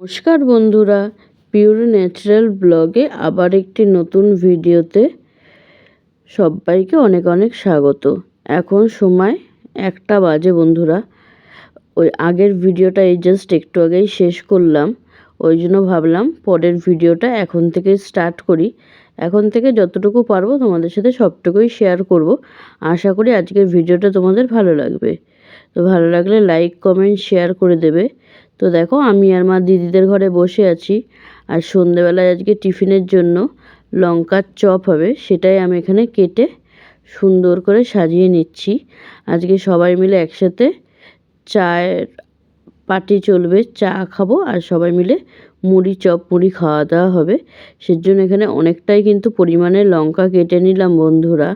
নমস্কার বন্ধুরা pure natural ব্লগে আবার একটি নতুন ভিডিওতে সবাইকে অনেক অনেক স্বাগত। এখন সময় একটা বাজে বন্ধুরা। ওই আগের ভিডিওটা এই জাস্ট একটু আগেই শেষ করলাম। ওই জন্য ভাবলাম পরের ভিডিওটা এখন থেকে স্টার্ট করি। এখন থেকে যতটুকু পারব তোমাদের সাথে সবটুকুই শেয়ার করব। আশা করি আজকের ভিডিওটা তোমাদের ভালো লাগবে। তো ভালো লাগলে লাইক কমেন্ট শেয়ার করে দেবে। তো দেখো, আমি আর মা দিদিদের ঘরে বসে আছি। আর সন্ধেবেলায় আজকে টিফিনের জন্য লঙ্কার চপ হবে, সেটাই আমি এখানে কেটে সুন্দর করে সাজিয়ে নিচ্ছি। আজকে সবাই মিলে একসাথে চায়ের পার্টি চলবে, চা খাব আর সবাই মিলে মুড়ি চপ, মুড়ি খাওয়া দাওয়া হবে। সেজন্য এখানে অনেকটাই কিন্তু পরিমাণে লঙ্কা কেটে নিলাম বন্ধুরা।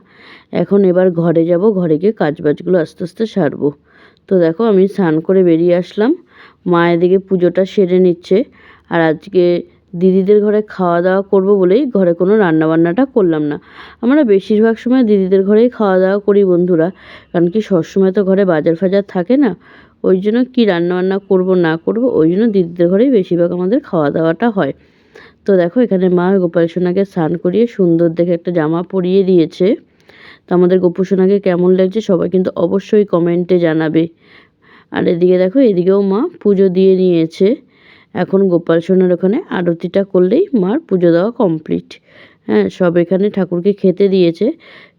এখন এবার ঘরে যাব, ঘরে গিয়ে কাজবাজগুলো আস্তে আস্তে সারবো। তো দেখো, আমি স্নান করে বেরিয়ে আসলাম। মা এদিকে পুজোটা সেরে নিচ্ছে। আর আজকে দিদিদের ঘরে খাওয়া দাওয়া করব বলেই ঘরে কোনো রান্নাবান্নাটা করলাম না। আমরা বেশিরভাগ সময় দিদিদের ঘরেই খাওয়া দাওয়া করি বন্ধুরা। কারণ কি সবসময় তো ঘরে বাজার ফাজার থাকে না। ওই জন্য কী রান্নাবান্না করব, না করব, ওই জন্য দিদিদের ঘরেই বেশিরভাগ আমাদের খাওয়া দাওয়াটা হয়। তো দেখো এখানে মা গোপাল সোনাকে স্নান করিয়ে সুন্দর দেখে একটা জামা পরিয়ে দিয়েছে। তো আমাদের গোপু সোনাকে কেমন লাগছে সবাই কিন্তু অবশ্যই কমেন্টে জানাবে। আর এদিকে দেখো, এদিকেও মা পুজো দিয়ে নিয়েছে। এখন গোপাল সোনার ওখানে আরতিটা করলেই মার পুজো দেওয়া কমপ্লিট হ্যাঁ সব এখানে ঠাকুরকে খেতে দিয়েছে।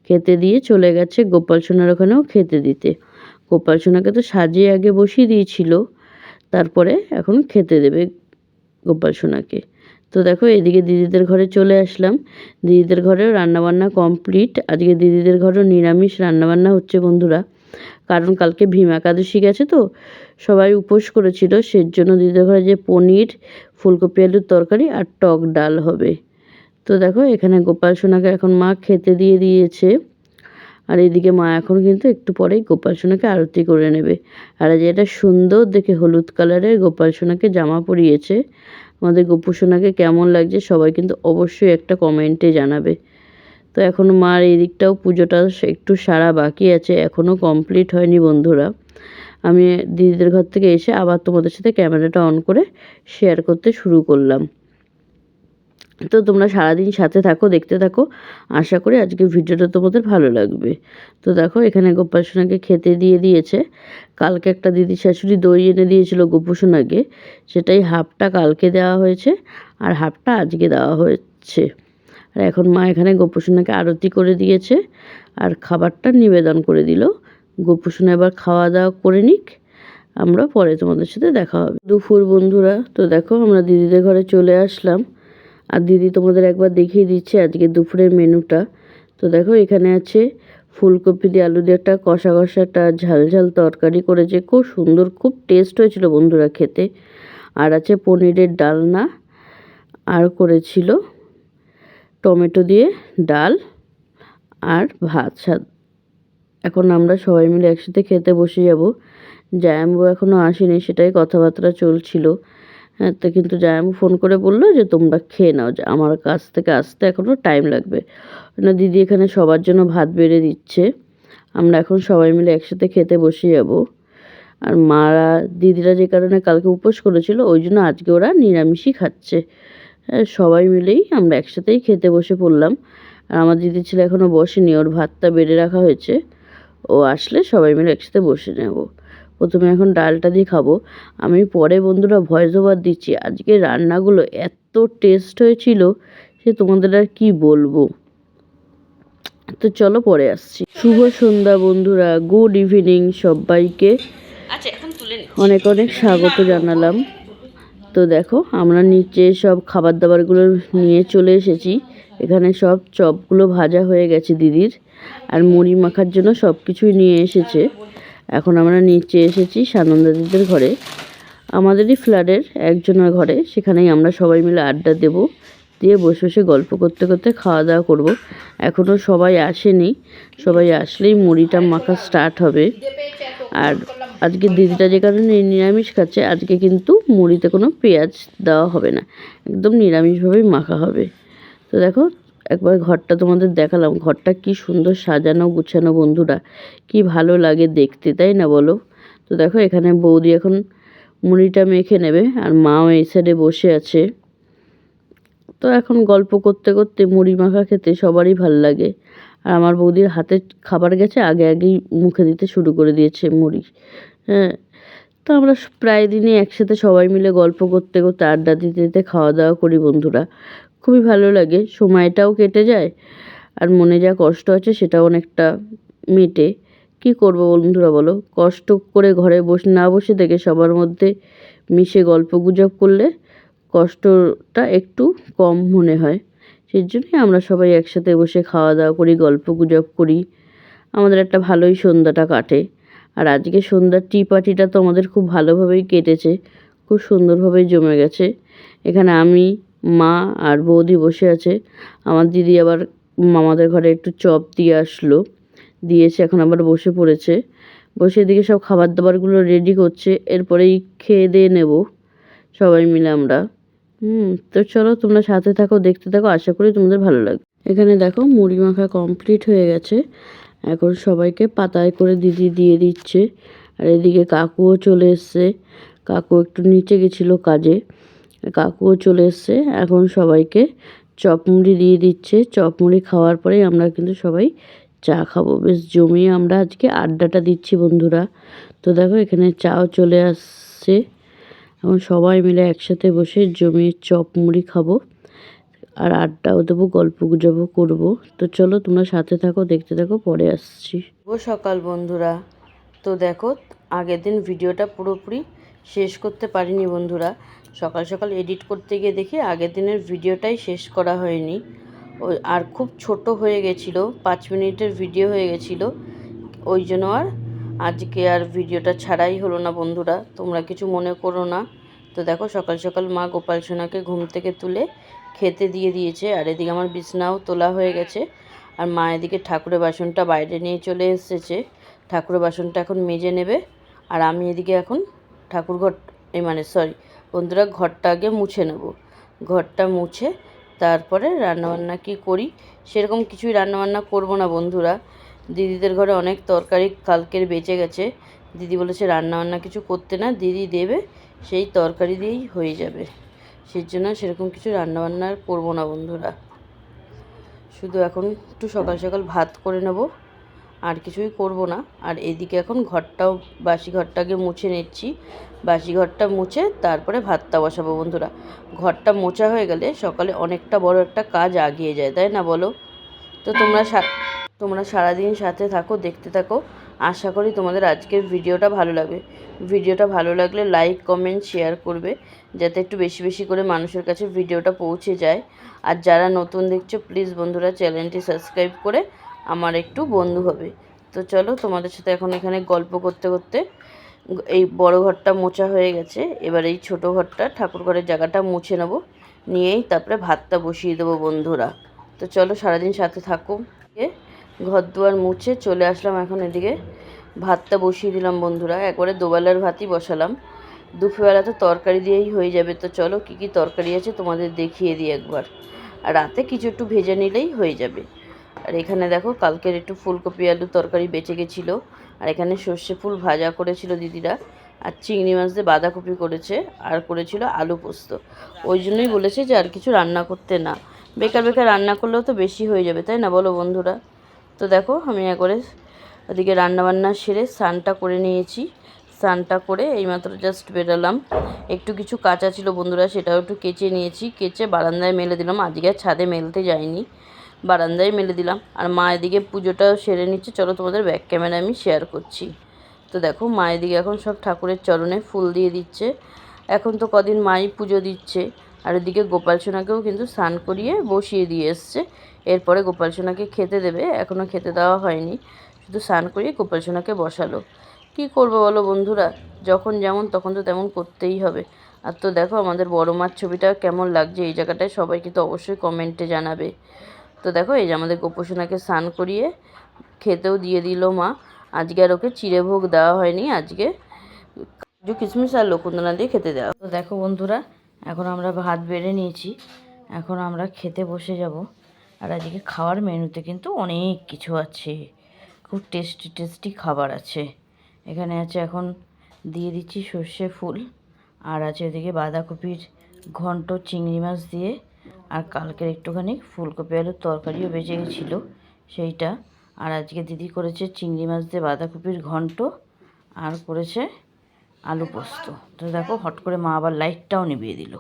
খেতে দিয়ে চলে গেছে গোপাল সোনার ওখানেও খেতে দিতে। গোপাল সোনাকে তো সাজিয়ে আগে বসিয়ে দিয়েছিল, তারপরে এখন খেতে দেবে গোপাল সোনাকে। তো দেখো, এদিকে দিদিদের ঘরে চলে আসলাম। দিদিদের ঘরেও রান্নাবান্না কমপ্লিট আজকে দিদিদের ঘরেও নিরামিষ রান্নাবান্না হচ্ছে বন্ধুরা। কারণ কালকে ভীম একাদশী গেছে তো, সবাই উপোস করেছিল সের জন্য দিতে ঘরে যে পনির, ফুলকপি, আলুর তরকারি আর টক ডাল হবে। তো দেখো, এখানে গোপাল সোনাকে এখন মা খেতে দিয়ে দিয়েছে। আর এদিকে মা এখন কিন্তু একটু পরেই গোপাল সোনাকে আরতি করে নেবে। আর যে এটা সুন্দর দেখে হলুদ কালারের গোপাল সোনাকে জামা পরিয়েছে। আমাদের গোপু সোনাকে কেমন লাগছে সবাই কিন্তু অবশ্যই একটা কমেন্টে জানাবে। তো এখন মার এই দিকটাও পুজোটা একটু সারা বাকি আছে এখনও কমপ্লিট হয়নি বন্ধুরা। আমি দিদিদের ঘর থেকে এসে আবার তোমাদের সাথে ক্যামেরাটা অন করে শেয়ার করতে শুরু করলাম। তো তোমরা সারাদিন সাথে থাকো, দেখতে থাকো। আশা করি আজকে ভিডিওটা তোমাদের ভালো লাগবে। তো দেখো, এখানে গোপাল সোনাকে খেতে দিয়ে দিয়েছে। কালকে একটা দিদি শাশুড়ি দই এনে দিয়েছিল গোপুসোনাকে সেটাই হাফটা কালকে দেওয়া হয়েছে, আর হাফটা আজকে দেওয়া হচ্ছে আর এখন মা এখানে গোপুসোনাকে আরতি করে দিয়েছে আর খাবারটা নিবেদন করে দিল। গোপুসোনা এবার খাওয়া দাওয়া করে নিক, আমরা পরে তোমাদের সাথে দেখা হবে। দুপুর বন্ধুরা, তো দেখো আমরা দিদিদের ঘরে চলে আসলাম। আর দিদি তোমাদের একবার দেখিয়ে দিচ্ছে আজকে দুপুরের মেনুটা। তো দেখো এখানে আছে ফুলকপি দিয়ে আলু দিয়ে একটা কষা কষা একটা ঝাল ঝাল তরকারি করেছে। খুব সুন্দর, খুব টেস্ট হয়েছিল বন্ধুরা খেতে। আর আছে পনিরের ডালনা আর করেছিল টমেটো দিয়ে ডাল আর ভাত এখন আমরা সবাই মিলে একসাথে খেতে বসে যাব। জায়াম্বু এখনও আসেনি, সেটাই কথাবার্তা চলছিল। হ্যাঁ তো কিন্তু জায়াম্বু ফোন করে বলল যে, তোমরা খেয়ে নাও। যে, আমার কাছ থেকে আসতে এখনও টাইম লাগবে। না, দিদি এখানে সবার জন্য ভাত বেড়ে দিচ্ছে। আমরা এখন সবাই মিলে একসাথে খেতে বসে যাব। আর মারা, দিদিরা যে কারণে কালকে উপোস করেছিল, ওই জন্য আজকে ওরা নিরামিষই খাচ্ছে। সবাই মিলেই আমরা একসাথেই খেতে বসে পড়লাম। আর আমার দিদি ছেলে এখনও বসেনি ওর ভাতটা বেড়ে রাখা হয়েছে। ও আসলে সবাই মিলে একসাথে বসে নেব। প্রথমে এখন ডালটা দিয়ে খাব। আমি পরে বন্ধুরা ভয়েস ওভার দিচ্ছি। আজকে রান্নাগুলো এত টেস্ট হয়েছিল সে তোমাদের আর কি বলব? তো চলো পরে আসছি। শুভ সন্ধ্যা বন্ধুরা গুড ইভিনিং সবাইকে। আচ্ছা অনেক অনেক স্বাগত জানালাম। তো দেখো, আমরা নিচে সব খাবার দাবারগুলো নিয়ে চলে এসেছি। এখানে সব চপগুলো ভাজা হয়ে গেছে দিদির, আর মুড়ি মাখার জন্য সব কিছুই নিয়ে এসেছে। এখন আমরা নিচে এসেছি সানন্দা দিদির ঘরে। আমাদেরই ফ্ল্যাটের একজনের ঘরে, সেখানেই আমরা সবাই মিলে আড্ডা দেব। দিয়ে বসে বসে গল্প করতে করতে খাওয়া দাওয়া করব। এখনও সবাই আসেনি। সবাই আসলেই মুড়িটা মাখা স্টার্ট হবে। আর আজকে দিদিটা যে কারণে নিরামিষ খাচ্ছে, আজকে কিন্তু মুড়িতে কোনো পেঁয়াজ দেওয়া হবে না। একদম নিরামিষভাবেই মাখা হবে। তো দেখো, একবার ঘরটা তোমাদের দেখালাম। ঘরটা কি সুন্দর সাজানো, গুছানো বন্ধুরা। কি ভালো লাগে দেখতে, তাই না বলো? তো দেখো, এখানে বৌদি এখন মুড়িটা মেখে নেবে, আর মাও এই সাইডে বসে আছে। তো এখন গল্প করতে করতে মুড়ি মাখা খেতে সবারই ভালো লাগে। আর আমার বৌদির হাতে খাবার গেছে, আগে আগেই মুখে দিতে শুরু করে দিয়েছে মুড়ি। হ্যাঁ। তো আমরা প্রায় দিনই একসাথে সবাই মিলে গল্প করতে করতে আড্ডা দিতে দিতে খাওয়া দাওয়া করি বন্ধুরা। খুবই ভালো লাগে, সময়টাও কেটে যায় আর মনে যা কষ্ট আছে সেটাও অনেকটা মেটে। কি করব বন্ধুরা বলো? কষ্ট করে ঘরে বসে না বসে থেকে সবার মধ্যে মিশে গল্প গুজব করলে কষ্টটা একটু কম মনে হয়। সেই জন্যই আমরা সবাই একসাথে বসে খাওয়া দাওয়া করি, গল্প গুজব করি। আমাদের একটা ভালোই সন্ধ্যাটা কাটে। আর আজকে সন্ধ্যার টি পার্টিটা তো আমাদের খুব ভালোভাবেই কেটেছে, খুব সুন্দরভাবেই জমে গেছে। এখানে আমি, মা আর বৌদি বসে আছে। আমার দিদি আবার মামাদের ঘরে একটু চপ দিয়ে আসলো, দিয়েছে, এখন আবার বসে পড়েছে। বসে এদিকে সব খাবার দাবারগুলো রেডি করছে, এরপরেই খেয়ে দিয়ে নেব, সবাই মিলে আমরা। হুম, তো চলো তোমরা সাথে থাকো, দেখতে থাকো, আশা করি তোমাদের ভালো লাগবে। এখানে দেখো, মুড়ি মাখা কমপ্লিট হয়ে গেছে। এখন সবাইকে পাতায় করে দিদি দিয়ে দিচ্ছে। আর এদিকে কাকুও চলে এসছে। কাকু একটু নিচে গেছিল কাজে। কাকুও চলে এসছে। এখন সবাইকে চপ মুড়ি দিয়ে দিচ্ছে। চপ মুড়ি খাওয়ার পরেই আমরা কিন্তু সবাই চা খাব। বেশ জমিয়ে আমরা আজকে আড্ডাটা দিচ্ছি বন্ধুরা। তো দেখো এখানে চাও চলে আসছে। এখন সবাই মিলে একসাথে বসে জমিয়ে চপ মুড়ি খাব। আর আড্ডাও দেবো, গল্প গুজবও করব। তো চলো তোমরা সাথে থাকো, দেখতে থাকো, পরে আসছি। শুভ সকাল বন্ধুরা। তো দেখো, আগের দিন ভিডিওটা পুরোপুরি শেষ করতে পারিনি বন্ধুরা। সকাল সকাল এডিট করতে গিয়ে দেখি আগের দিনের ভিডিওটাই শেষ করা হয়নি। আর খুব ছোট হয়ে গেছিল, পাঁচ মিনিটের ভিডিও হয়ে গেছিল। ওই জন্য আর আজকে আর ভিডিওটা ছাড়াই হলো না বন্ধুরা। তোমরা কিছু মনে করো না। তো দেখো, সকাল সকাল মা গোপাল সোনাকে ঘুম থেকে তুলে খেতে দিয়ে দিয়েছে, আর এদিকে আমার বিছনাও তোলা হয়ে গেছে। আর মা এদিকে ঠাকুরের বাসনটা বাইরে নিয়ে চলে এসেছে। ঠাকুরের বাসনটা এখন মেজে নেবে। আর আমি এদিকে এখন ঠাকুর ঘর মানে সরি বন্ধুরা ঘরটা আগে মুছে নেব। ঘরটা মুছে তারপরে রান্নাবান্না কি করি, সেরকম কিছুই রান্নাবান্না করব না বন্ধুরা। দিদিদের ঘরে অনেক তরকারি কালকের বেঁচে গেছে। দিদি বলেছে রান্নাবান্না কিছু করতে না, দিদি দেবে, সেই তরকারি দিয়েই হয়ে যাবে। সেই জন্য সেরকম কিছু রান্নাবান্না আর করব না বন্ধুরা। শুধু এখন একটু সকাল সকাল ভাত করে নেব, আর কিছুই করব না। আর এদিকে এখন ঘরটাও, বাসি ঘরটাকে মুছে নিচ্ছি। বাসি ঘরটা মুছে তারপরে ভাতটা বসাবো বন্ধুরা। ঘরটা মোছা হয়ে গেলে সকালে অনেকটা বড় একটা কাজ আগিয়ে যায়, তাই না বলো? তো তোমরা তোমরা সারাদিন সাথে থাকো, দেখতে থাকো। আশা করি তোমাদের আজকের ভিডিওটা ভালো লাগবে। ভিডিওটা ভালো লাগলে লাইক কমেন্ট শেয়ার করবে, যাতে একটু বেশি বেশি করে মানুষের কাছে ভিডিওটা পৌঁছে যায়। আর যারা নতুন দেখছ প্লিজ বন্ধুরা চ্যানেলটি সাবস্ক্রাইব করে আমার একটু বন্ধু হবে। তো চলো তোমাদের সাথে এখন এখানে গল্প করতে করতে এই বড় ঘরটা মোছা হয়ে গেছে। এবার এই ছোট ঘরটা, ঠাকুর ঘরের জায়গাটা মুছে নেব। নিয়েই তারপরে ভাতটা বসিয়ে দেবো বন্ধুরা। তো চলো সারাদিন সাথে থাকো। এ ঘর দুয়ার মুছে চলে আসলাম এখন এদিকে। ভাতটা বসিয়ে দিলাম বন্ধুরা, একবারে দুবেলার ভাতই বসালাম। দুপুরবেলা তো তরকারি দিয়েই হয়ে যাবে, তো চলো কী কী তরকারি আছে তোমাদের দেখিয়ে দিই একবার। আর রাতে কিছু একটু ভেজে নিলেই হয়ে যাবে। আর এখানে দেখো, কালকের একটু ফুলকপি আলু তরকারি বেঁচে গেছিল। আর এখানে সর্ষে ফুল ভাজা করেছিল দিদিরা। আর চিংড়ি মাছ দিয়ে বাঁধাকপি করেছে, আর করেছিল আলু পোস্ত। ওই জন্যই বলেছে যে আর কিছু রান্না করতে না। বেকার বেকার রান্না করলেও তো বেশি হয়ে যাবে, তাই না বলো বন্ধুরা? তো দেখো আমি একবারে ওদিকে রান্নাবান্না সেরে স্নানটা করে নিয়েছি। স্নানটা করে এইমাত্র জাস্ট বেরোলাম। একটু কিছু কাঁচা ছিল বন্ধুরা, সেটাও একটু কেচে নিয়েছি। কেচে বারান্দায় মেলে দিলাম, আজকে আর ছাদে মেলতে যাইনি। বারান্দায় মেলে দিলাম। আর মা এদিকে পুজোটাও সেরে নিচ্ছে। চলো তোমাদের ব্যাক ক্যামেরা আমি শেয়ার করছি। তো দেখো মা এদিকে এখন সব ঠাকুরের চরণে ফুল দিয়ে দিচ্ছে। এখন তো কদিন মাই পুজো দিচ্ছে। আর এদিকে গোপাল সোনাকেও কিন্তু স্নান করিয়ে বসিয়ে দিয়ে এসছে। এরপরে গোপাল সোনাকে খেতে দেবে এখনও খেতে দেওয়া হয়নি। শুধু স্নান করিয়ে গোপাল সোনাকে বসালো। কী করব বলো বন্ধুরা? যখন যেমন তখন তো তেমন করতেই হবে। আর তো দেখো আমাদের বড় মাছ ছবিটা কেমন লাগছে, এই জায়গাটায় সবাই কিন্তু অবশ্যই কমেন্টে জানাবে। তো দেখো এই যে আমাদের গোপোষণাকে স্নান করিয়ে খেতেও দিয়ে দিল মা। আজকে আর ওকে চিড়ে ভোগ দেওয়া হয়নি, আজকে কাজু, কিশমিশ আর লকুন্দনা দিয়ে খেতে দেওয়া তো দেখো বন্ধুরা, এখন আমরা ভাত বেড়ে নিয়েছি। এখন আমরা খেতে বসে যাব। আর আজকে খাওয়ার মেনুতে কিন্তু অনেক কিছু আছে। খুব টেস্টি টেস্টি খাবার আছে। এখানে আছে এখন দিয়ে দিচ্ছি সর্ষে ফুল আর আছে এদিকে বাঁধাকপির ঘন্ট চিংড়ি মাছ দিয়ে আর কালকের একটুখানি ফুলকপি আলুর তরকারিও বেঁচে গেছিল সেইটা। আর আজকে দিদি করেছে চিংড়ি মাছ দিয়ে বাঁধাকপির ঘন্ট আর করেছে আলু পোস্ত। তো দেখো হট করে মা আবার লাইটটাও নিভিয়ে দিল।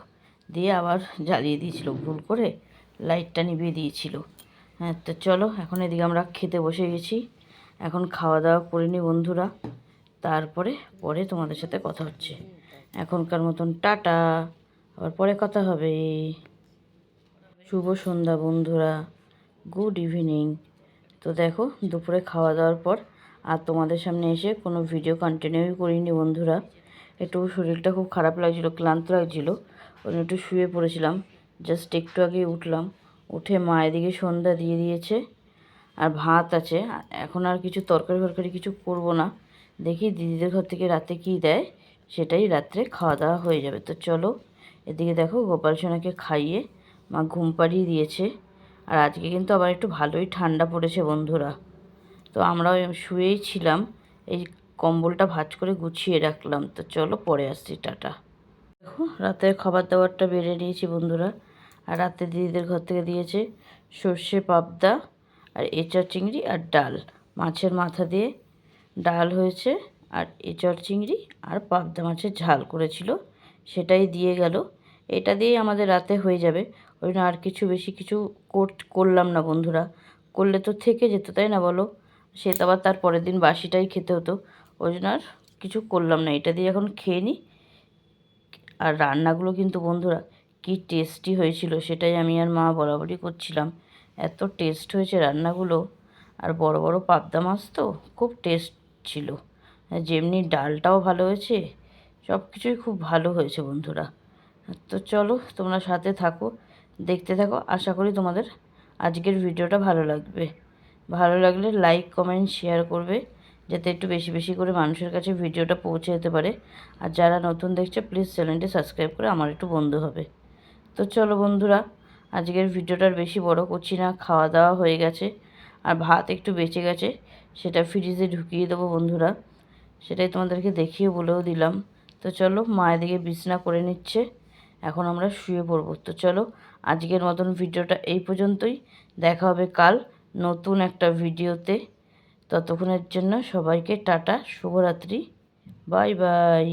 দিয়ে আবার জ্বালিয়ে দিয়েছিল ভুল করে। লাইটটা নিভিয়ে দিয়েছিল। হ্যাঁ তো চলো, এখন এদিকে আমরা খেতে বসে গেছি। এখন খাওয়া দাওয়া করে বন্ধুরা। তারপরে, পরে তোমাদের সাথে কথা হচ্ছে। এখনকার মতন টাটা। আবার পরে কথা হবে। শুভ সন্ধ্যা বন্ধুরা। Good evening. তো দেখো, দুপুরে খাওয়া দাওয়ার পর আর তোমাদের সামনে এসে কোনো ভিডিও কন্টিনিউ করিনি বন্ধুরা। একটু শরীরটা খুব খারাপ লাগছিল, ক্লান্ত লাগছিল। ওই একটু শুয়ে পড়েছিলাম। জাস্ট একটু আগে উঠলাম। উঠে মা এদিকে সন্ধ্যা দিয়ে দিয়েছে, আর ভাত আছে। এখন আর কিছু তরকারি ফরকারি কিছু করব না। দেখি দিদিদের ঘর থেকে রাতে কী দেয়, সেটাই রাত্রে খাওয়া দাওয়া হয়ে যাবে। তো চলো, এদিকে দেখো গোপাল সোনাকে খাইয়ে মা ঘুম পাড়িয়ে দিয়েছে। আর আজকে কিন্তু আবার একটু ভালোই ঠান্ডা পড়েছে বন্ধুরা। তো আমরাও শুয়েই ছিলাম। এই কম্বলটা ভাঁজ করে গুছিয়ে রাখলাম। তো চলো পরে আসছি, টাটা। দেখো, রাতের খাবার দাবারটা বেড়ে নিয়েছি বন্ধুরা। আর রাতে দিদিদের ঘর থেকে দিয়েছে সর্ষে পাবদা, আর এঁচড় চিংড়ি আর ডাল। মাছের মাথা দিয়ে ডাল হয়েছে আর এঁচড় চিংড়ি আর পাবদা মাছের ঝাল করেছিল। সেটাই দিয়ে গেল। এটা দিয়েই আমাদের রাতে হয়ে যাবে। ওই জন্য আর কিছু বেশি কিছু করলাম না বন্ধুরা। করলে তো থেকে যেত, তাই না বলো? সে তো আবার তার পরের দিন বাসিটাই খেতে হতো। ওই জন্য আর কিছু করলাম না। এটা দিয়ে এখন খেয়ে নিই। আর রান্নাগুলো কিন্তু বন্ধুরা কি টেস্টি হয়েছিল সেটাই আমি আর মা বরাবরই করছিলাম। এত টেস্ট হয়েছে রান্নাগুলো। আর বড় বড় পাবদা মাছ তো খুব টেস্ট ছিল। যেমনি ডালটাও ভালো হয়েছে সব কিছুই খুব ভালো হয়েছে বন্ধুরা। তো চলো তোমরা সাথে থাকো, দেখতে থাকো, আশা করি তোমাদের আজকের ভিডিওটা ভালো লাগবে। ভালো লাগলে লাইক কমেন্ট শেয়ার করবে। যাতে একটু বেশি বেশি করে মানুষের কাছে ভিডিওটা পৌঁছে যেতে পারে। আর যারা নতুন দেখছে প্লিজ চ্যানেলটি সাবস্ক্রাইব করে আমার একটু বন্ধু হবে। তো চলো বন্ধুরা, আজকের ভিডিওটার বেশি বড় করছি না, খাওয়া দাওয়া হয়ে গেছে আর ভাত একটু বেঁচে গেছে, সেটা ফ্রিজে ঢুকিয়ে দেবো বন্ধুরা। সেটাই তোমাদেরকে দেখিয়ে বলেও দিলাম। তো চলো, মা এদিকে বিছনা করে নিচ্ছে, এখন আমরা শুয়ে পড়ব। তো চলো, আজকের মতন ভিডিওটা এই পর্যন্তই। দেখা হবে কাল নতুন একটা ভিডিওতে। ততক্ষণের জন্য সবাইকে টাটা শুভরাত্রি বাই বাই।